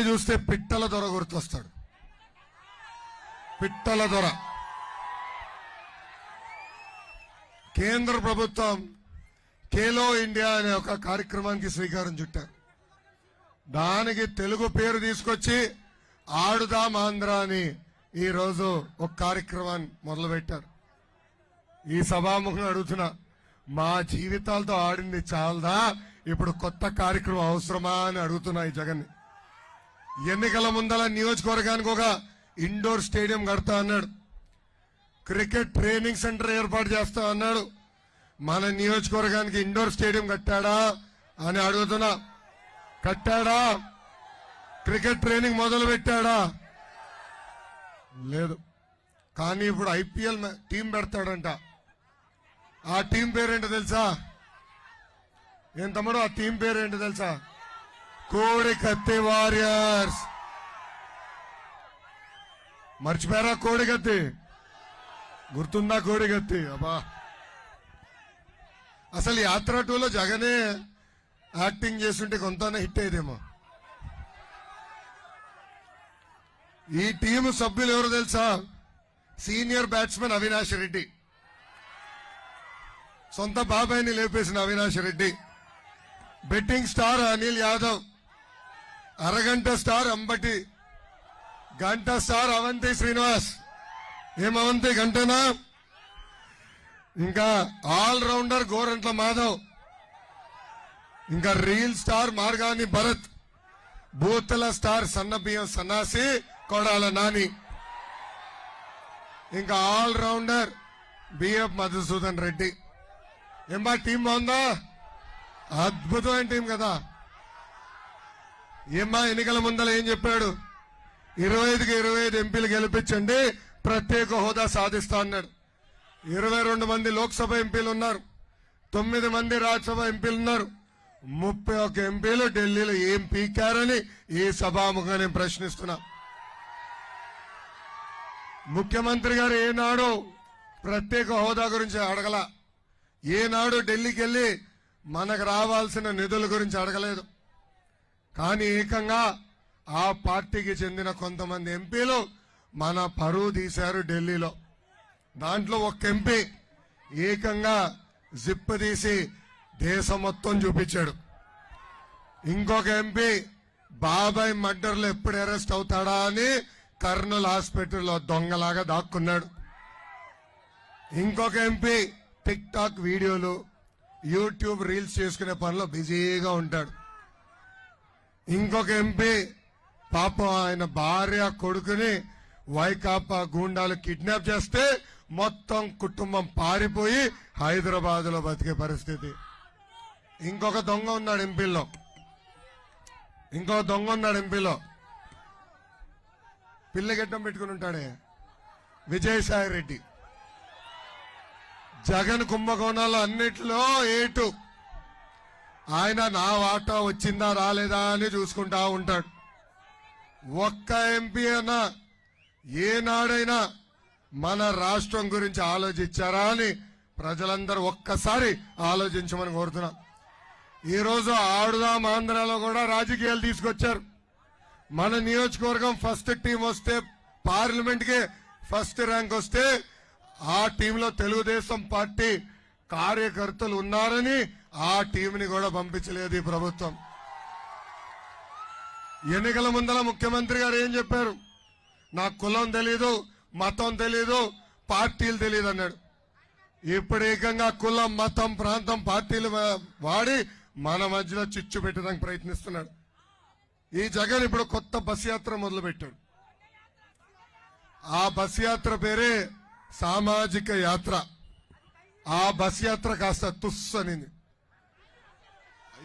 చూస్తే పిట్టల దొర గుర్తొస్తాడు. పిట్టల దొర. కేంద్ర ప్రభుత్వం ఖేలో ఇండియా అనే ఒక కార్యక్రమానికి శ్రీకారం చుట్టారు. దానికి తెలుగు పేరు తీసుకొచ్చి ఆడుదాం ఆంధ్ర అని ఈ రోజు ఒక కార్యక్రమాన్ని మొదలుపెట్టారు. ఈ సభాముఖం అడుగుతున్నా మా జీవితాలతో ఆడింది చాలదా? ఇప్పుడు కొత్త కార్యక్రమం అవసరమా? అని అడుగుతున్నా ఈ జగన్ని. ఎన్నికల ముందల నియోజకవర్గానికి ఒక ఇండోర్ స్టేడియం కడతా అన్నాడు. క్రికెట్ ట్రైనింగ్ సెంటర్ ఏర్పాటు చేస్తా అన్నాడు. మన నియోజకవర్గానికి ఇండోర్ స్టేడియం కట్టాడా అని అడుగుతున్నా. కట్టాడా? క్రికెట్ ట్రైనింగ్ మొదలు పెట్టాడా? లేదు. కానీ ఇప్పుడు ఐపీఎల్ టీం పెడతాడంట. ఆ టీం పేరేంటో తెలుసా? ఏం తమ్ముడు ఆ టీం పేరేంటో తెలుసా? కోడి కత్తి వారియర్స్. మర్చిపోయారా కోడి కత్తి గుర్తుందా కోడి కత్తి అబ్బా. అసలు యాత్ర టూలో జగనే యాక్టింగ్ చేస్తుంటే కొంత హిట్ అయ్యేదేమో. ఈ టీము సభ్యులు ఎవరు తెలుసా? Senior batsmen Avinash Reddy. సొంత బాబాయిని లేపేసిన Avinash Reddy. Betting star Anil Yadav. అరగంట స్టార్ అంబటి గంట స్టార్ అవంతి శ్రీనివాస్. ఏం అవంతి గంటనా? ఇంకా ఆల్ రౌండర్ గోరంట్ల మాధవ్. ఇంకా రీల్ స్టార్ మార్గాని భరత్. బూతల స్టార్ సన్నబియ్యం సన్నాసి కొడాల నాని. ఇంకా all rounder BF Madhusudan Reddy. ఏమ్మా టీం బాగుందా? అద్భుతమైన టీం కదా. ఏమ్మా ఎన్నికల ముందల ఏం చెప్పాడు? ఇరవై ఐదుకి ఇరవై ఐదు ఎంపీలు గెలిపించండి ప్రత్యేక హోదా సాధిస్తా అన్నాడు. ఇరవై రెండు మంది లోక్సభ ఎంపీలు ఉన్నారు. తొమ్మిది మంది రాజ్యసభ ఎంపీలు ఉన్నారు. ముప్పై ఒక్క ఎంపీలు ఢిల్లీలో ఏం పీకారని ఏ సభాముఖంగా నేను ప్రశ్నిస్తున్నా. ముఖ్యమంత్రి గారు ఏనాడు ప్రత్యేక హోదా గురించి అడగల. ఏనాడు ఢిల్లీకి వెళ్ళి మనకు రావాల్సిన నిధుల గురించి అడగలేదు. కానీ ఏకంగా ఆ పార్టీకి చెందిన కొంతమంది ఎంపీలు మన పరువు తీశారు ఢిల్లీలో. దాంట్లో ఒక ఎంపీ ఏకంగా జిప్ తీసి దేశం మొత్తం చూపించాడు. ఇంకొక ఎంపీ బాబాయ్ మర్డర్లో ఎప్పుడు అరెస్ట్ అవుతాడా అని కర్నూలు హాస్పిటల్లో దొంగలాగా దాక్కున్నాడు. ఇంకొక MP tik tok videos YouTube reels చేసుకునే పనిలో బిజీగా ఉంటాడు. ఇంకొక ఎంపీ పాపం ఆయన భార్య కొడుకుని వైకాపా గూండాలు కిడ్నాప్ చేస్తే మొత్తం కుటుంబం పారిపోయి హైదరాబాద్లో బతికే పరిస్థితి. ఇంకొక దొంగ ఉన్నాడు ఎంపీలో ఇంకొక దొంగ ఉన్నాడు ఎంపీలో పిల్లగెట్టం పెట్టుకుని ఉంటాడే. విజయసాయి రెడ్డి. జగన్ కుంభకోణాలు అన్నిట్లో ఏటు ఆయన నా వాటా వచ్చిందా రాలేదా అని చూసుకుంటా ఉంటాడు. ఒక్క ఎంపీ అయినా ఏనాడైనా మన రాష్ట్రం గురించి ఆలోచించారా అని ప్రజలందరూ ఒక్కసారి ఆలోచించమని కోరుతున్నా. ఈరోజు ఆడుదాం ఆంధ్రాలో కూడా రాజకీయాలు తీసుకొచ్చారు. మన నియోజకవర్గం ఫస్ట్ టీం వస్తే పార్లమెంట్కి ఫస్ట్ ర్యాంక్ వస్తే ఆ టీంలో తెలుగుదేశం పార్టీ కార్యకర్తలు ఉన్నారని ఆ టీంని కూడా పంపించలేదు ఈ ప్రభుత్వం. ఎన్నికల ముందల ముఖ్యమంత్రి గారు ఏం చెప్పారు? నాకు కులం తెలీదు మతం తెలీదు పార్టీలు తెలియదు అన్నాడు. ఇప్పుడు ఏకంగా కులం మతం ప్రాంతం పార్టీలు వాడి మన మధ్యలో చిచ్చు పెట్టడానికి ప్రయత్నిస్తున్నాడు. ఈ జగన్ ఇప్పుడు కొత్త బస్ యాత్ర మొదలు పెట్టాడు ఆ బస్ యాత్ర పేరే సామాజిక యాత్ర. ఆ బస్ యాత్ర కాస్త తుస్ అనింది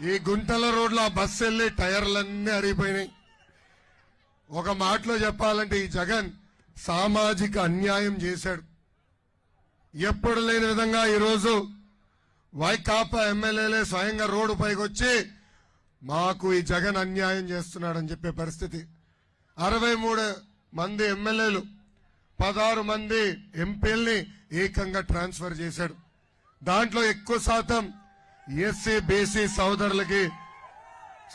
ఈ గుంటల రోడ్లో ఆ బస్సు వెళ్ళి టైర్లన్నీ అరిగిపోయినాయి. ఒక మాటలో చెప్పాలంటే ఈ జగన్ సామాజిక అన్యాయం చేశాడు. ఎప్పుడు లేని విధంగా ఈరోజు వైకాపా ఎమ్మెల్యేలే స్వయంగా రోడ్డు పైకి వచ్చి మాకు ఈ జగన్ అన్యాయం చేస్తున్నాడని చెప్పే పరిస్థితి. అరవై మూడు మంది ఎమ్మెల్యేలు పదహారు మంది ఎంపీల్ని ఏకంగా ట్రాన్స్ఫర్ చేశాడు. దాంట్లో ఎక్కువ శాతం ఎస్సీ బీసీ సోదరులకి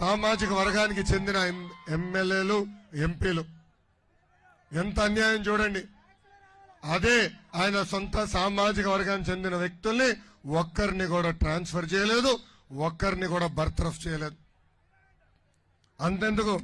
సామాజిక వర్గానికి చెందిన ఎం- ఎమ్మెల్యేలు ఎంపీలు. ఎంత అన్యాయం చూడండి. అదే ఆయన సొంత సామాజిక వర్గానికి చెందిన వ్యక్తుల్ని ఒక్కరిని కూడా ట్రాన్స్ఫర్ చేయలేదు ఒక్కరిని కూడా బర్త్రఫ్ చేయలేదు. అంతెందుకు?